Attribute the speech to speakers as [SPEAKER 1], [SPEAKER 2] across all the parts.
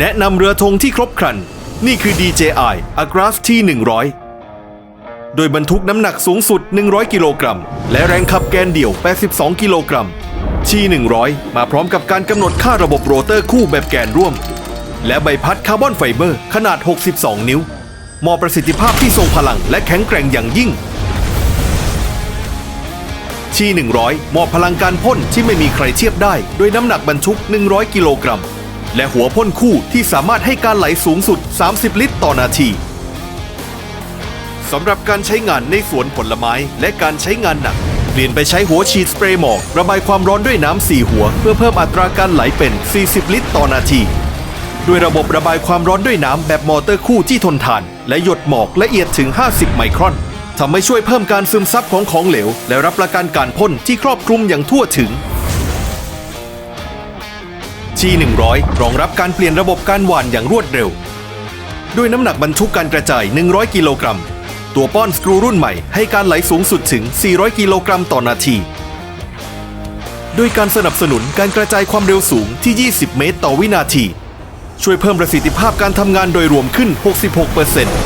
[SPEAKER 1] แนะนำเรือธงที่ครบครัน นี่คือ DJI Agraph T100 โดยบรรทุกน้ำหนักสูงสุด 100 กิโลกรัม และแรงขับแกนเดี่ยว 82 กิโลกรัม T100 มาพร้อมกับการกำหนดค่าระบบโรเตอร์คู่แบบแกนร่วม และใบพัดคาร์บอนไฟเบอร์ขนาด 62 นิ้วมาะประสิทธิภาพที่ทรงพลังและแข็งแกร่งอย่างยิ่งชี100มอบพลังการพ่นที่ไม่มีใครเทียบได้ ด้วยน้ำหนักบรรทุก 100 กิโลกรัม และหัวพ่นคู่ที่สามารถให้การไหลสูงสุด 30 ลิตรต่อนาทีสำหรับการใช้งานในสวนผลไม้และการใช้งานหนัก เปลี่ยนไปใช้หัวฉีดสเปรย์หมอก ระบายความร้อนด้วยน้ำสี่หัว เพื่อเพิ่มอัตราการไหลเป็น 40 ลิตรต่อนาที ด้วยระบบระบายความร้อนด้วยน้ำแบบมอเตอร์คู่ที่ทนทาน และหยดหมอกละเอียดถึง 50 ไมครอนทำให้ช่วยเพิ่มการซึมซับของของเหลว และรับประกันการพ่นที่ครอบคลุมอย่างทั่วถึง G100 รองรับการเปลี่ยนระบบการหว่านอย่างรวดเร็ว ด้วยน้ำหนักบรรทุกการกระจาย 100 กิโลกรัม ตัวป้อนสกรูรุ่นใหม่ให้การไหลสูงสุดถึง 400 กิโลกรัมต่อนาที ด้วยการสนับสนุนการกระจายความเร็วสูงที่ 20 เมตรต่อวินาที ช่วยเพิ่มประสิทธิภาพการทำงานโดยรวมขึ้น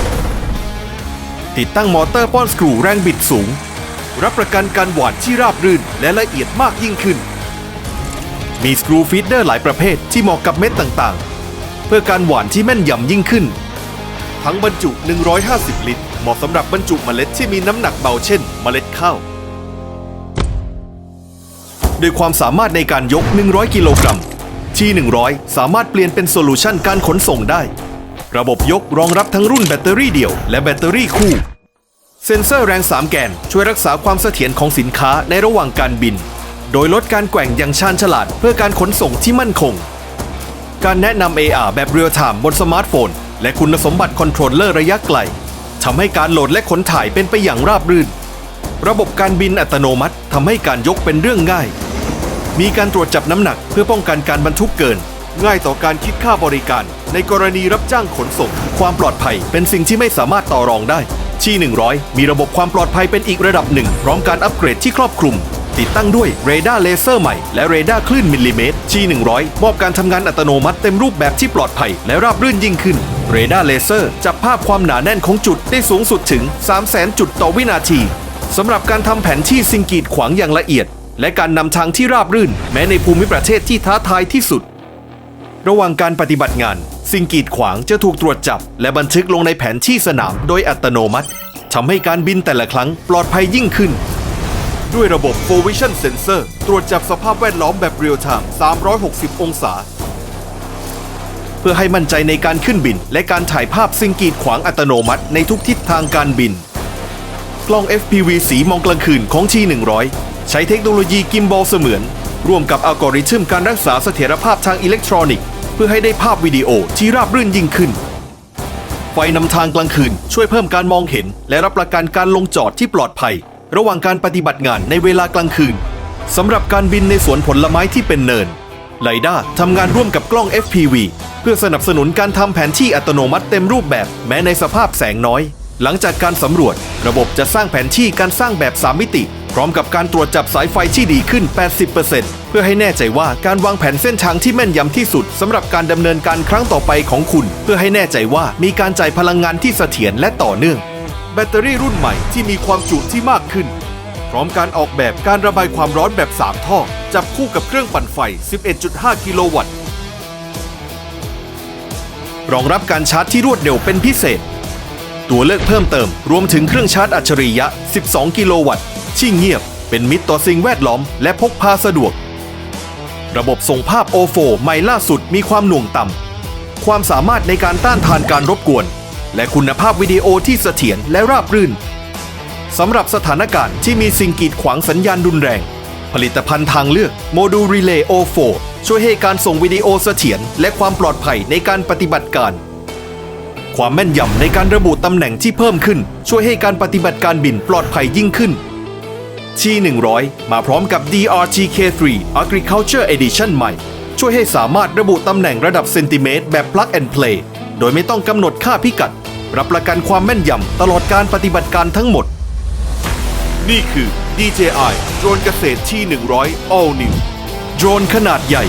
[SPEAKER 1] 66%ติดตั้งมอเตอร์ป้อนสกรูแรงบิดสูง รับประกันการหว่านที่ราบรื่นและละเอียดมากยิ่งขึ้น มีสกรูฟีดเดอร์หลายประเภทที่เหมาะกับเม็ดต่างๆ เพื่อการหวานที่แม่นยำยิ่งขึ้น ทั้งบรรจุ 150 ลิตร เหมาะสำหรับบรรจุเมล็ดที่มีน้ำหนักเบาเช่น เมล็ดข้าวด้วยความสามารถในการยก 100 กิโลกรัมที่ 100 สามารถเปลี่ยนเป็นโซลูชันการขนส่งได้ ระบบยกรองรับทั้งรุ่นแบตเตอรี่เดี่ยวและแบตเตอรี่คู่ เซ็นเซอร์แรง 3 แกนช่วยรักษาความเสถียรของสินค้าในระหว่างการบิน โดยลดการแกว่งอย่างชาญฉลาดเพื่อการขนส่งที่มั่นคง การแนะนำ AR แบบเรียลไทม์บนสมาร์ทโฟน และคุณสมบัติคอนโทรลเลอร์ระยะไกลทำให้การโหลดและขนถ่ายเป็นไปอย่างราบรื่น ระบบการบินอัตโนมัติทำให้การยกเป็นเรื่องง่าย มีการตรวจจับน้ำหนักเพื่อป้องกันการบรรทุกเกิน ง่ายต่อการคิดค่าบริการ ในกรณีรับจ้างขนส่ง ความปลอดภัยเป็นสิ่งที่ไม่สามารถต่อรองได้ชี100 มีระบบความปลอดภัยเป็นอีกระดับหนึ่ง พร้อมการอัปเกรดที่ครอบคลุม ติดตั้งด้วยเรดาร์เลเซอร์ใหม่และเรดาร์คลื่นมิลลิเมตรชี100 มอบการทำงานอัตโนมัติเต็มรูปแบบที่ปลอดภัย และราบรื่นยิ่งขึ้น เรดาร์เลเซอร์จับภาพความหนาแน่นของจุดได้สูงสุดถึง 300,000 จุดต่อวินาทีสำหรับการทำแผนที่สิงกีดขวางอย่างละเอียด และการนำทางที่ราบรื่น แม้ในภูมิประเทศที่ท้าทายที่สุด ระหว่างการปฏิบัติงาน สิ่งกีดขวางจะถูกตรวจจับ และบันทึกลงในแผนที่สนามโดยอัตโนมัติทำให้การบินแต่ละครั้งปลอดภัยยิ่งขึ้น ด้วยระบบ4 Vision Sensor ตรวจจับสภาพแวดล้อมแบบเรียลไทม์ 360 องศา เพื่อให้มั่นใจในการขึ้นบิน และการถ่ายภาพสิ่งกีดขวางอัตโนมัติในทุกทิศทางการบิน กล้อง FPV สีมองกลางคืนของ T100 ใช้เทคโนโลยีกิมบอลเสมือน ร่วมกับอัลกอริทึมการรักษาเสถียรภาพทางอิเล็กทรอนิกส์เพื่อให้ได้ภาพวิดีโอที่ราบรื่นยิ่งขึ้นไฟนำทางกลางคืนช่วยเพิ่มการมองเห็น และรับประกันการลงจอดที่ปลอดภัย ระหว่างการปฏิบัติงานในเวลากลางคืนสำหรับการบินในสวนผลไม้ที่เป็นเนินไลด้าทำงานร่วมกับกล้อง FPV เพื่อสนับสนุนการทำแผนที่อัตโนมัติเต็มรูปแบบแม้ในสภาพแสงน้อย หลังจากการสำรวจ ระบบจะสร้างแผนที่การสร้างแบบ 3 มิติ พร้อมกับการตรวจจับสายไฟที่ดีขึ้น 80%เพื่อให้แน่ใจว่าการวางแผนเส้นทางที่แม่นยำที่สุดสำหรับการดำเนินการครั้งต่อไปของคุณ เพื่อให้แน่ใจว่ามีการจ่ายพลังงานที่เสถียรและต่อเนื่อง แบตเตอรี่รุ่นใหม่ที่มีความจุที่มากขึ้น พร้อมการออกแบบการระบายความร้อนแบบ 3 ท่อ จับคู่กับเครื่องปั่นไฟ 11.5 กิโลวัตต์ รองรับการชาร์จที่รวดเร็วเป็นพิเศษ ตัวเลือกเพิ่มเติม รวมถึงเครื่องชาร์จอัจฉริยะ 12 กิโลวัตต์ที่เงียบ เป็นมิตรต่อสิ่งแวดล้อม และพกพาสะดวก ระบบส่งภาพ O4 ใหม่ล่าสุดมีความหน่วงต่ำความสามารถในการต้านทานการรบกวน และคุณภาพวิดีโอที่เสถียรและราบรื่นสำหรับสถานการณ์ที่มีสิ่งกีดขวางสัญญาณรุนแรง ผลิตภัณฑ์ทางเลือกโมดูล Relay O4 ช่วยให้การส่งวิดีโอเสถียรและความปลอดภัยในการปฏิบัติการ ความแม่นยำในการระบุตำแหน่งที่เพิ่มขึ้น ช่วยให้การปฏิบัติการบินปลอดภัยยิ่งขึ้นที่100 มาพร้อมกับ DRTK3 Agriculture Edition ใหม่ ช่วยให้สามารถระบุตำแหน่งระดับเซนติเมตรแบบ plug and play โดยไม่ต้องกำหนดค่าพิกัด รับประกันความแม่นยำตลอดการปฏิบัติการทั้งหมด นี่คือ DJI โดรนเกษตรที่ 100 All New โดรนขนาดใหญ่